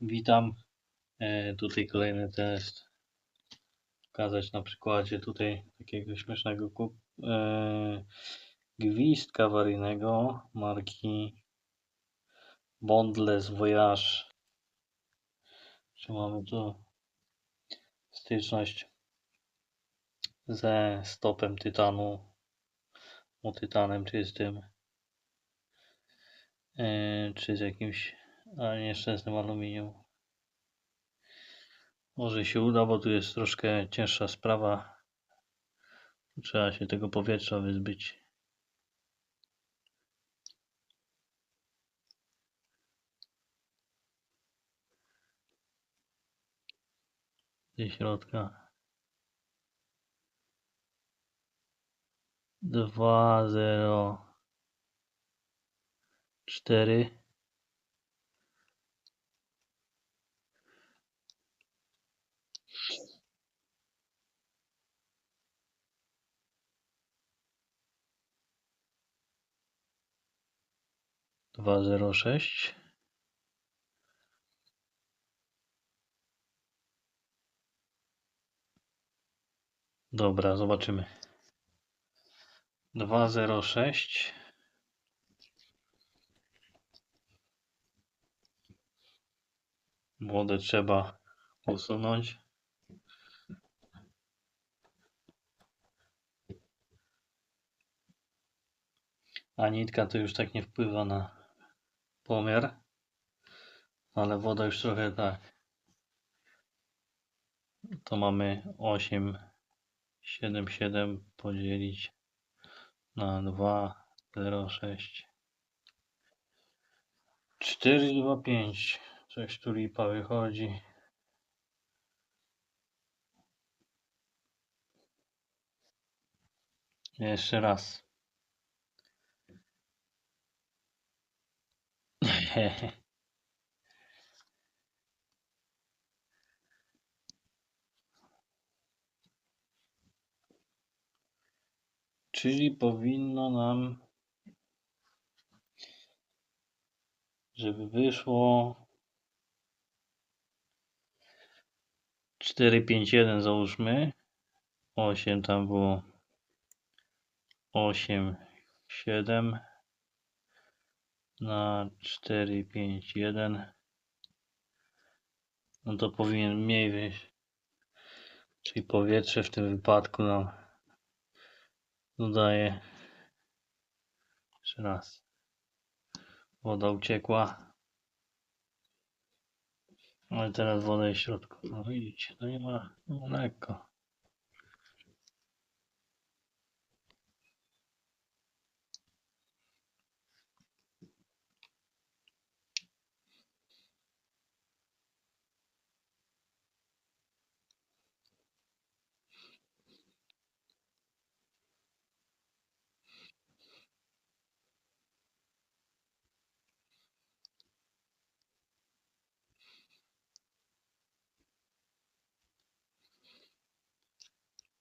Witam. E, tutaj kolejny test. Pokazać na przykładzie tutaj takiego śmiesznego kup, e, gwizdka awaryjnego marki Bondless Voyage. Czy mamy tu styczność ze stopem tytanu, o tytanem czystym, e, czy z jakimś a nieszczęsnym aluminium. Może się uda, bo tu jest troszkę cięższa sprawa. Trzeba się tego powietrza wyzbyć. Ze środka. Dwa, zero, cztery. Dwa, zero, sześć. Dobra, zobaczymy. Dwa, zero, sześć. Wodę trzeba usunąć. A nitka to już tak nie wpływa na pomiar. Ale woda już trochę tak. To mamy 8, 7, 7 podzielić na 2, 0, 6. 4, 2, 5. Coś tu lipa wychodzi. Jeszcze raz. Czyli powinno nam, żeby wyszło 4, 5, 1 załóżmy. 8 tam było 8, 7 na 4, 5, 1. No to powinien mniej wyjść. Czyli powietrze w tym wypadku nam dodaje. Jeszcze raz. Woda uciekła. Ale teraz woda jest w środku. No widzicie, to nie ma, nie ma lekko.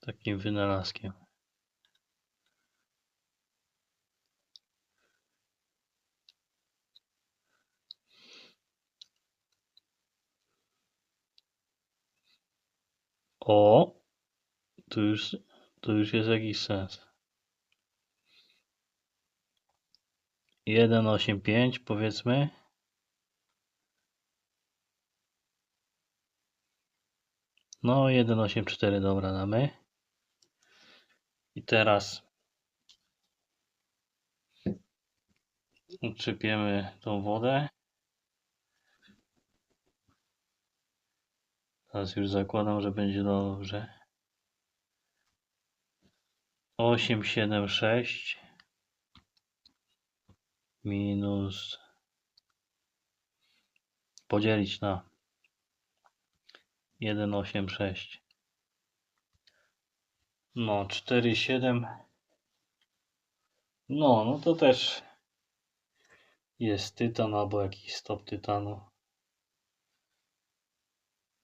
Takim wynalazkiem. O! Tu już, tu już jest jakiś sens. 1,85 powiedzmy. No, 1,84 dobra damy. Teraz utrzepiemy tą wodę. Teraz już zakładam, że będzie dobrze. 8, 7, 6 minus podzielić na 1, 8, 6. No, 4, 7. No, no to też jest tytan albo jakiś stop tytanu.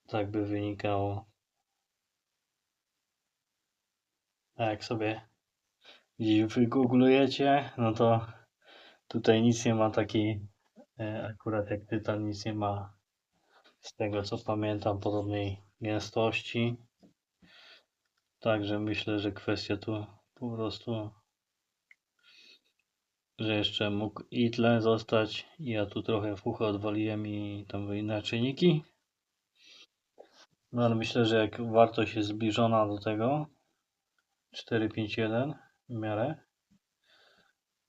Tak by wynikało. A jak sobie gdzieś wygooglujecie, no to tutaj nic nie ma takiej, akurat jak tytan nic nie ma z tego co pamiętam podobnej gęstości. Także myślę, że kwestia tu po prostu, że jeszcze mógł i tlen zostać. Ja tu trochę fucha odwaliłem i tam inne czynniki. No ale myślę, że jak wartość jest zbliżona do tego 451 w miarę,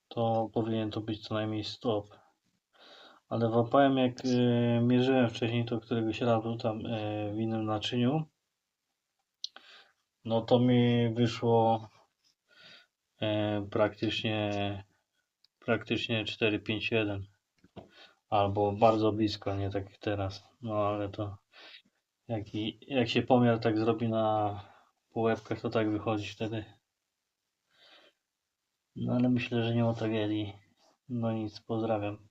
to powinien to być co najmniej stop. Ale łapałem jak y, mierzyłem wcześniej to któregoś razu tam y, w innym naczyniu, no to mi wyszło y, praktycznie praktycznie 451 albo bardzo blisko, nie tak jak teraz. No ale to jak, i, jak się pomiar tak zrobi na półeczkach, to tak wychodzi wtedy. No ale myślę, że nie ma tragedii. No nic, pozdrawiam.